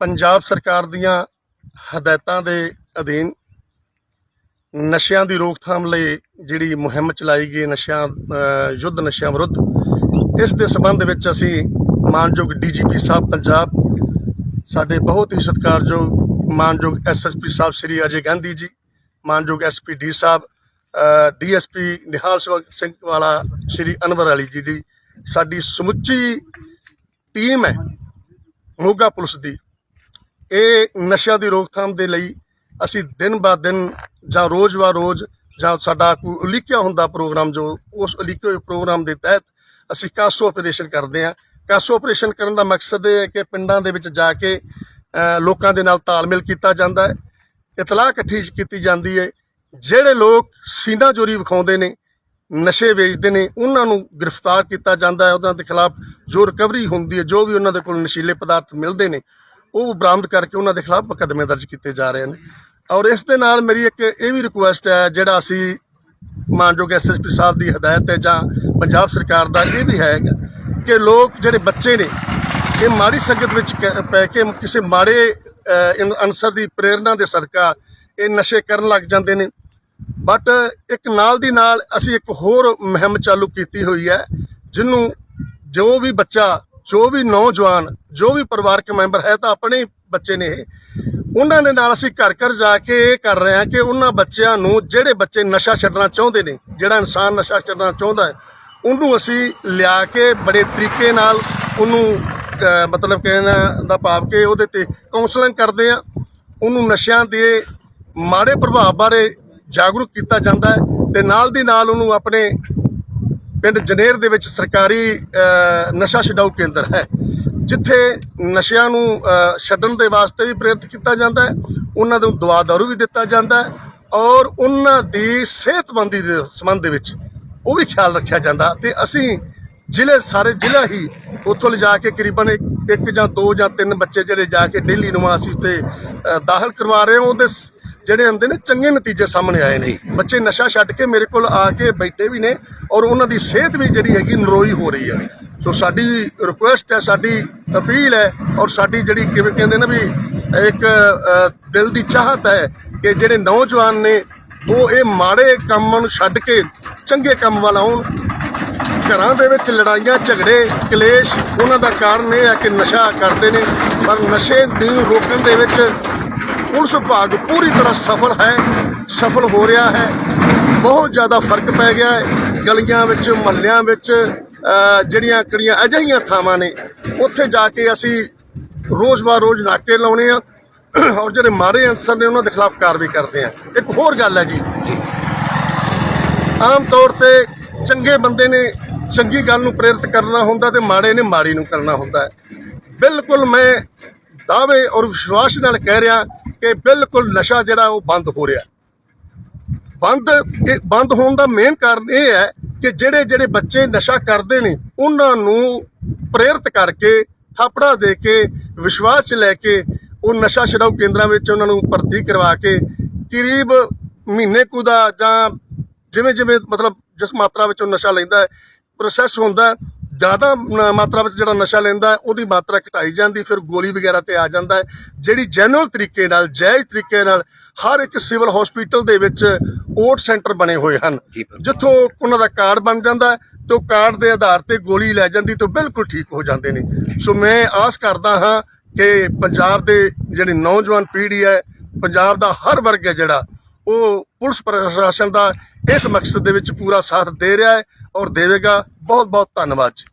ਪੰਜਾਬ ਸਰਕਾਰ ਦੀਆਂ ਹਦਾਇਤਾਂ ਦੇ ਅਧੀਨ ਨਸ਼ਿਆਂ ਦੀ ਰੋਕਥਾਮ ਲਈ ਜਿਹੜੀ ਮੁਹਿੰਮ ਚਲਾਈ ਗਈ ਨਸ਼ਿਆਂ ਯੁੱਧ ਨਸ਼ਿਆਂ ਵਿਰੁੱਧ, ਇਸ ਦੇ ਸੰਬੰਧ ਵਿੱਚ ਅਸੀਂ ਮਾਨਯੋਗ ਡੀਜੀਪੀ ਸਾਹਿਬ ਪੰਜਾਬ, ਸਾਡੇ ਬਹੁਤ ਹੀ ਸਤਿਕਾਰਯੋਗ ਮਾਨਯੋਗ ਐਸਐਸਪੀ ਸਾਹਿਬ ਸ੍ਰੀ ਅਜੇ ਗਾਂਧੀ ਜੀ, ਮਾਨਯੋਗ ਐਸਪੀ ਡੀ ਸਾਹਿਬ ਡੀਐਸਪੀ ਨਿਹਾਲ ਸਵ- ਸਿੰਘ ਵਾਲਾ ਸ੍ਰੀ ਅਨਵਰ ਅਲੀ ਜੀ ਦੀ ਸਾਡੀ ਸਮੁੱਚੀ ਟੀਮ ਹੈ ਮੋਗਾ ਪੁਲਿਸ ਦੀ। ਇਹ ਨਸ਼ਿਆਂ ਦੀ ਰੋਕਥਾਮ ਦੇ ਲਈ ਅਸੀਂ ਦਿਨ ਬਾ ਦਿਨ ਜਾਂ ਰੋਜ਼ ਵਾ ਰੋਜ਼ ਜਾਂ ਸਾਡਾ ਕੋਈ ਉਲੀਕਿਆ ਹੁੰਦਾ ਪ੍ਰੋਗਰਾਮ ਜੋ ਉਸ ਉਲੀਕੇ ਹੋਏ ਪ੍ਰੋਗਰਾਮ ਦੇ ਤਹਿਤ ਅਸੀਂ ਕਾਸੋ ਆਪਰੇਸ਼ਨ ਕਰਦੇ ਹਾਂ। ਕਾਸੋ ਆਪਰੇਸ਼ਨ ਕਰਨ ਦਾ ਮਕਸਦ ਇਹ ਹੈ ਕਿ ਪਿੰਡਾਂ ਦੇ ਵਿੱਚ ਜਾ ਕੇ ਲੋਕਾਂ ਦੇ ਨਾਲ ਤਾਲਮੇਲ ਕੀਤਾ ਜਾਂਦਾ ਹੈ, ਇਤਲਾਹ ਇਕੱਠੀ ਕੀਤੀ ਜਾਂਦੀ ਹੈ। ਜਿਹੜੇ ਲੋਕ ਸੀਨਾ ਚੋਰੀ ਵਿਖਾਉਂਦੇ ਨੇ, ਨਸ਼ੇ ਵੇਚਦੇ ਨੇ, ਉਹਨਾਂ ਨੂੰ ਗ੍ਰਿਫਤਾਰ ਕੀਤਾ ਜਾਂਦਾ ਹੈ। ਉਹਨਾਂ ਦੇ ਖਿਲਾਫ ਜੋ ਰਿਕਵਰੀ ਹੁੰਦੀ ਹੈ, ਜੋ ਵੀ ਉਹਨਾਂ ਦੇ ਕੋਲ ਨਸ਼ੀਲੇ ਪਦਾਰਥ ਮਿਲਦੇ ਨੇ ਉਹ ਬਰਾਮਦ ਕਰਕੇ ਉਹਨਾਂ ਦੇ ਖਿਲਾਫ ਮੁਕੱਦਮੇ ਦਰਜ ਕੀਤੇ ਜਾ ਰਹੇ ਨੇ। ਔਰ ਇਸ ਦੇ ਨਾਲ ਮੇਰੀ ਇੱਕ ਇਹ ਵੀ ਰਿਕੁਐਸਟ ਹੈ, ਜਿਹੜਾ ਅਸੀਂ ਮਾਨਯੋਗ ਐਸਐਸਪੀ ਸਾਹਿਬ ਦੀ ਹਦਾਇਤ ਹੈ ਜਾਂ ਪੰਜਾਬ ਸਰਕਾਰ ਦਾ ਇਹ ਵੀ ਹੈ ਕਿ ਲੋਕ ਜਿਹੜੇ ਬੱਚੇ ਨੇ, ਇਹ ਮਾੜੀ ਸੰਗਤ ਵਿੱਚ ਕ- ਪੈ ਕੇ ਕਿਸੇ ਮਾੜੇ ਅਨਸਰ ਦੀ ਪ੍ਰੇਰਣਾ ਦੇ ਸਦਕਾ ਇਹ ਨਸ਼ੇ ਕਰਨ ਲੱਗ ਜਾਂਦੇ ਨੇ। ਬਟ ਇੱਕ ਨਾਲ ਦੀ ਨਾਲ ਅਸੀਂ ਇੱਕ ਹੋਰ ਮੁਹਿੰਮ ਚਾਲੂ ਕੀਤੀ ਹੋਈ ਹੈ, ਜਿਹਨੂੰ ਜੋ ਵੀ ਬੱਚਾ ਜੋ ਵੀ ਨੌਜਵਾਨ, ਜੋ ਵੀ ਪਰਿਵਾਰਕ ਮੈਂਬਰ ਹੈ, ਤਾਂ ਆਪਣੇ ਬੱਚੇ ਨੇ ਇਹ। ਉਹਨਾਂ ਦੇ ਨਾਲ ਅਸੀਂ ਘਰ ਘਰ ਜਾ ਕੇ ਇਹ ਕਰ ਰਹੇ ਹਾਂ ਕਿ ਉਹਨਾਂ ਬੱਚਿਆਂ ਨੂੰ ਜਿਹੜੇ ਬੱਚੇ ਨਸ਼ਾ ਛੱਡਣਾ ਚਾਹੁੰਦੇ ਨੇ, ਜਿਹੜਾ ਇਨਸਾਨ ਨਸ਼ਾ ਛੱਡਣਾ ਚਾਹੁੰਦਾ ਹੈ, ਉਹਨੂੰ ਅਸੀਂ ਲਿਆ ਕੇ ਬੜੇ ਤਰੀਕੇ ਨਾਲ ਉਹਨੂੰ ਮਤਲਬ ਕਹਿਣਾ ਦਾ ਭਾਵ ਕਿ ਉਹਦੇ ਤੇ ਕਾਉਂਸਲਿੰਗ ਕਰਦੇ ਆ ਉਹਨੂੰ ਨਸ਼ਿਆਂ ਦੇ ਮਾੜੇ ਪ੍ਰਭਾਵ ਬਾਰੇ ਜਾਗਰੂਕ ਕੀਤਾ ਜਾਂਦਾ ਹੈ ਤੇ ਨਾਲ ਦੀ ਨਾਲ ਉਹਨੂੰ ਆਪਣੇ ਪਿੰਡ ਜਨੇਰ ਦੇ ਵਿੱਚ ਸਰਕਾਰੀ ਨਸ਼ਾ ਛਡਾਊ ਕੇਂਦਰ ਹੈ, ਜਿੱਥੇ ਨਸ਼ਿਆਂ ਨੂੰ ਛੱਡਣ ਦੇ ਵਾਸਤੇ ਵੀ ਪ੍ਰੇਰਿਤ ਕੀਤਾ ਜਾਂਦਾ ਹੈ, ਉਹਨਾਂ ਨੂੰ ਦਵਾ ਦਾਰੂ ਵੀ ਦਿੱਤਾ ਜਾਂਦਾ ਹੈ ਔਰ ਉਹਨਾਂ ਦੀ ਸਿਹਤਮੰਦੀ ਦੇ ਸੰਬੰਧ ਦੇ ਵਿੱਚ ਉਹ ਵੀ ਖਿਆਲ ਰੱਖਿਆ ਜਾਂਦਾ ਤੇ ਅਸੀਂ ਜ਼ਿਲ੍ਹੇ, ਸਾਰੇ ਜ਼ਿਲ੍ਹਾ ਹੀ ਉੱਥੋਂ ਲਿਜਾ ਕੇ ਕਰੀਬਨ ਇੱਕ ਜਾਂ ਦੋ ਜਾਂ ਤਿੰਨ ਬੱਚੇ ਜਿਹੜੇ ਜਾ ਕੇ ਡੇਲੀ ਨੂੰ ਅਸੀਂ ਉੱਤੇ ਦਾਖਲ ਕਰਵਾ ਰਹੇ ਹਾਂ, ਉਹਦੇ ਜਿਹੜੇ ਹੁੰਦੇ ਨੇ ਚੰਗੇ ਨਤੀਜੇ ਸਾਹਮਣੇ ਆਏ ਨੇ। ਬੱਚੇ ਨਸ਼ਾ ਛੱਡ ਕੇ ਮੇਰੇ ਕੋਲ ਆ ਕੇ ਬੈਠੇ ਵੀ ਨੇ ਔਰ ਉਹਨਾਂ ਦੀ ਸਿਹਤ ਵੀ ਜਿਹੜੀ ਹੈਗੀ ਨਰੋਈ ਹੋ ਰਹੀ ਹੈ। ਸੋ ਸਾਡੀ ਰਿਕੁਐਸਟ ਹੈ ਸਾਡੀ ਅਪੀਲ ਹੈ ਔਰ ਸਾਡੀ ਜਿਹੜੀ ਕਿਵੇਂ ਕਹਿੰਦੇ ਨੇ ਵੀ ਇੱਕ ਦਿਲ ਦੀ ਚਾਹਤ ਹੈ ਕਿ ਜਿਹੜੇ ਨੌਜਵਾਨ ਨੇ ਉਹ ਇਹ ਮਾੜੇ ਕੰਮਾਂ ਨੂੰ ਛੱਡ ਕੇ ਚੰਗੇ ਕੰਮ ਵੱਲ ਆਉਣ। ਘਰਾਂ ਦੇ ਵਿੱਚ ਲੜਾਈਆਂ ਝਗੜੇ ਕਲੇਸ਼ ਉਹਨਾਂ ਦਾ ਕਾਰਨ ਇਹ ਹੈ ਕਿ ਨਸ਼ਾ ਕਰਦੇ ਨੇ। ਪਰ ਨਸ਼ੇ ਨੂੰ ਰੋਕਣ ਦੇ ਵਿੱਚ ਪੁਲਿਸ ਵਿਭਾਗ ਪੂਰੀ ਤਰ੍ਹਾਂ ਸਫਲ ਹੈ ਸਫਲ ਹੋ ਰਿਹਾ ਹੈ। ਬਹੁਤ ਜ਼ਿਆਦਾ ਫ਼ਰਕ ਪੈ ਗਿਆ ਹੈ ਗਲੀਆਂ ਵਿੱਚ ਮਹੱਲਿਆਂ ਵਿੱਚ ਜਿਹੜੀਆਂ ਕਿਹੜੀਆਂ ਅਜਿਹੀਆਂ ਥਾਵਾਂ ਨੇ ਉੱਥੇ ਜਾ ਕੇ ਅਸੀਂ ਰੋਜ਼ ਬਾਰ ਰੋਜ਼ ਨਾਕੇ ਲਾਉਣੇ ਆ। ਔਰ ਜਿਹੜੇ ਮਾੜੇ ਅਨਸਰ ਨੇ ਉਹਨਾਂ ਦੇ ਖਿਲਾਫ ਕਾਰਵਾਈ ਕਰਦੇ ਆ। ਇੱਕ ਹੋਰ ਗੱਲ ਹੈ ਜੀ। ਆਮ ਤੌਰ ਤੇ ਚੰਗੇ ਬੰਦੇ ਨੇ ਚੰਗੀ ਗੱਲ ਨੂੰ ਪ੍ਰੇਰਿਤ ਕਰਨਾ ਹੁੰਦਾ ਤੇ ਮਾੜੇ ਨੇ ਮਾੜੀ ਨੂੰ ਕਰਨਾ ਹੁੰਦਾ ਹੈ। ਬਿਲਕੁਲ ਮੈਂ ਦਾਅਵੇ ਔਰ ਵਿਸ਼ਵਾਸ ਨਾਲ ਕਹਿ ਰਿਹਾ ਕਿ ਬਿਲਕੁਲ ਨਸ਼ਾ ਜਿਹੜਾ ਉਹ ਬੰਦ ਹੋ ਰਿਹਾ ਬੰਦ ਇਹ ਬੰਦ ਹੋਣ ਦਾ ਮੇਨ ਕਾਰਨ ਇਹ ਹੈ ਕਿ ਜਿਹੜੇ ਜਿਹੜੇ ਬੱਚੇ ਨਸ਼ਾ ਕਰਦੇ ਨੇ, ਉਹਨਾਂ ਨੂੰ ਪ੍ਰੇਰਿਤ ਕਰਕੇ, ਥਾਪੜਾ ਦੇ ਕੇ, ਵਿਸ਼ਵਾਸ ਚ ਲੈ ਕੇ, ਉਹ ਨਸ਼ਾ ਛਡਾਊ ਕੇਂਦਰਾਂ ਵਿੱਚ ਉਹਨਾਂ ਨੂੰ ਭਰਤੀ ਕਰਵਾ ਕੇ ਕਰੀਬ ਮਹੀਨੇ ਕੁ ਦਾ ਜਾਂ ਜਿਵੇਂ ਜਿਵੇਂ ਮਤਲਬ ਜਿਸ ਮਾਤਰਾ ਵਿੱਚ ਉਹ ਨਸ਼ਾ ਲੈਂਦਾ ਹੈ ਪ੍ਰੋਸੈਸ ਹੁੰਦਾ ਜ਼ਿਆਦਾ ਮਾਤਰਾ ਵਿੱਚ ਜਿਹੜਾ ਨਸ਼ਾ ਲੈਂਦਾ ਉਹਦੀ ਮਾਤਰਾ ਘਟਾਈ ਜਾਂਦੀ ਫਿਰ ਗੋਲੀ ਵਗੈਰਾ ਤੇ ਆ ਜਾਂਦਾ ਜਿਹੜੀ ਜੈਨੂਅਲ ਤਰੀਕੇ ਨਾਲ ਜਾਇਜ਼ ਤਰੀਕੇ ਨਾਲ ਹਰ ਇੱਕ ਸਿਵਲ ਹਸਪੀਟਲ ਦੇ ਵਿੱਚ ਓਟ ਸੈਂਟਰ ਬਣੇ ਹੋਏ ਹਨ। ਜਿੱਥੋਂ ਉਹਨਾਂ ਦਾ ਕਾਰਡ ਬਣ ਜਾਂਦਾ ਤੇ ਉਹ ਕਾਰਡ ਦੇ ਆਧਾਰ ਤੇ ਗੋਲੀ ਲੈ ਜਾਂਦੀ ਤੇ ਬਿਲਕੁਲ ਠੀਕ ਹੋ ਜਾਂਦੇ ਨੇ। ਸੋ ਮੈਂ ਆਸ ਕਰਦਾ ਹਾਂ ਕਿ ਪੰਜਾਬ ਦੇ ਜਿਹੜੀ ਨੌਜਵਾਨ ਪੀੜ੍ਹੀ ਹੈ ਪੰਜਾਬ ਦਾ ਹਰ ਵਰਗ ਹੈ ਜਿਹੜਾ ਉਹ ਪੁਲਿਸ ਪ੍ਰਸ਼ਾਸਨ ਦਾ ਇਸ ਮਕਸਦ ਦੇ ਵਿੱਚ ਪੂਰਾ ਸਾਥ ਦੇ ਰਿਹਾ ਹੈ। ਔਰ ਦੇਵੇਗਾ ਬਹੁਤ ਬਹੁਤ ਧੰਨਵਾਦ ਜੀ।